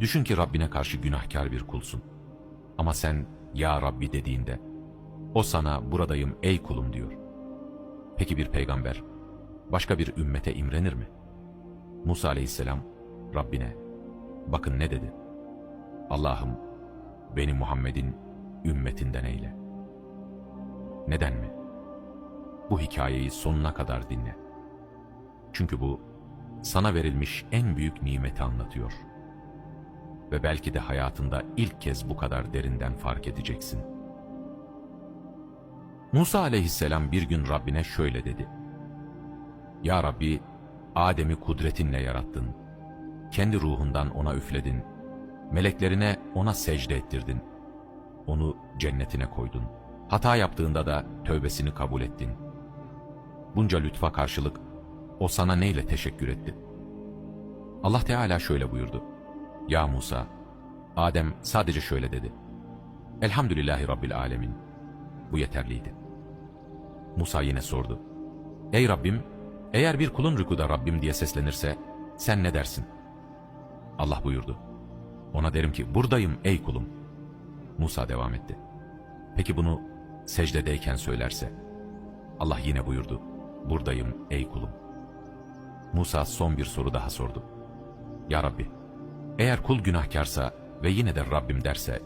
Düşün ki Rabbine karşı günahkar bir kulsun. Ama sen Ya Rabbi dediğinde o sana buradayım ey kulum diyor. Peki bir peygamber başka bir ümmete imrenir mi? Musa aleyhisselam Rabbine bakın ne dedi? Allah'ım beni Muhammed'in ümmetinden eyle. Neden mi? Bu hikayeyi sonuna kadar dinle. Çünkü bu sana verilmiş en büyük nimeti anlatıyor. Ve belki de hayatında ilk kez bu kadar derinden fark edeceksin. Musa aleyhisselam bir gün Rabbine şöyle dedi. Ya Rabbi, Adem'i kudretinle yarattın. Kendi ruhundan ona üfledin. Meleklerine ona secde ettirdin. Onu cennetine koydun. Hata yaptığında da tövbesini kabul ettin. Bunca lütfa karşılık o sana neyle teşekkür etti? Allah Teala şöyle buyurdu. Ya Musa, Adem sadece şöyle dedi. Elhamdülillahi Rabbil Alemin. Bu yeterliydi. Musa yine sordu. Ey Rabbim, eğer bir kulun rükuda Rabbim diye seslenirse sen ne dersin? Allah buyurdu. Ona derim ki buradayım ey kulum. Musa devam etti. Peki bunu secdedeyken söylerse? Allah yine buyurdu. Buradayım ey kulum. Musa son bir soru daha sordu. Ya Rabbi, eğer kul günahkarsa ve yine de Rabbim derse,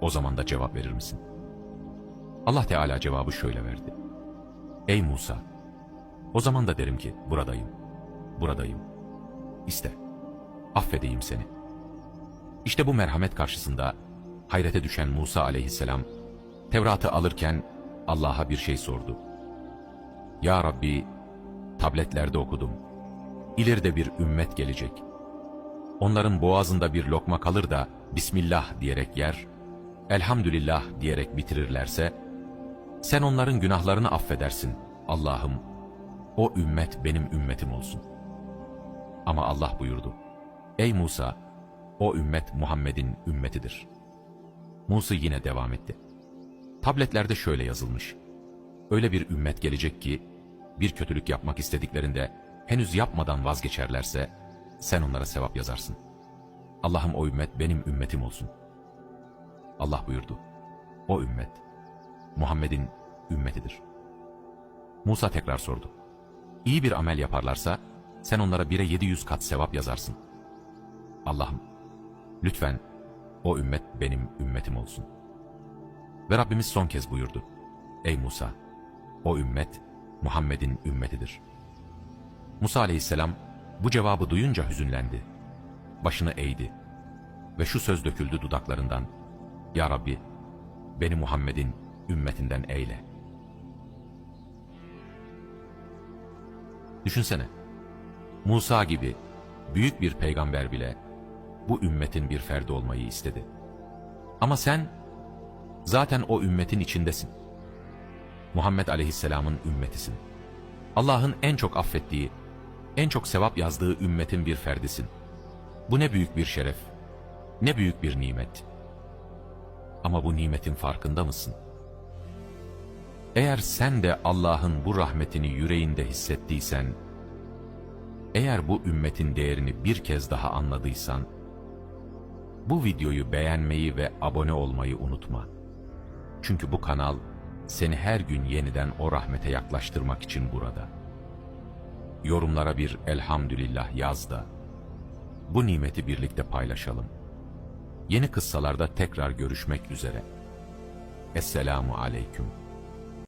o zaman da cevap verir misin? Allah Teala cevabı şöyle verdi. Ey Musa, o zaman da derim ki buradayım, buradayım. İste, affedeyim seni. İşte bu merhamet karşısında hayrete düşen Musa aleyhisselam, Tevrat'ı alırken Allah'a bir şey sordu. Ya Rabbi, tabletlerde okudum. İleride bir ümmet gelecek. Onların boğazında bir lokma kalır da Bismillah diyerek yer, Elhamdülillah diyerek bitirirlerse, sen onların günahlarını affedersin. Allah'ım, o ümmet benim ümmetim olsun. Ama Allah buyurdu. Ey Musa, o ümmet Muhammed'in ümmetidir. Musa yine devam etti. Tabletlerde şöyle yazılmış. Öyle bir ümmet gelecek ki, bir kötülük yapmak istediklerinde henüz yapmadan vazgeçerlerse, sen onlara sevap yazarsın. Allah'ım o ümmet benim ümmetim olsun. Allah buyurdu. O ümmet, Muhammed'in ümmetidir. Musa tekrar sordu. İyi bir amel yaparlarsa, sen onlara bire yedi yüz kat sevap yazarsın. Allah'ım, lütfen o ümmet benim ümmetim olsun. Ve Rabbimiz son kez buyurdu. Ey Musa, o ümmet Muhammed'in ümmetidir. Musa aleyhisselam bu cevabı duyunca hüzünlendi. Başını eğdi ve şu söz döküldü dudaklarından. Ya Rabbi, beni Muhammed'in ümmetinden eyle. Düşünsene, Musa gibi büyük bir peygamber bile bu ümmetin bir ferdi olmayı istedi. Ama sen zaten o ümmetin içindesin. Muhammed Aleyhisselam'ın ümmetisin. Allah'ın en çok affettiği, en çok sevap yazdığı ümmetin bir ferdisin. Bu ne büyük bir şeref, ne büyük bir nimet. Ama bu nimetin farkında mısın? Eğer sen de Allah'ın bu rahmetini yüreğinde hissettiysen, eğer bu ümmetin değerini bir kez daha anladıysan, bu videoyu beğenmeyi ve abone olmayı unutma. Çünkü bu kanal seni her gün yeniden o rahmete yaklaştırmak için burada. Yorumlara bir elhamdülillah yaz da bu nimeti birlikte paylaşalım. Yeni kıssalarda tekrar görüşmek üzere. Esselamu Aleyküm.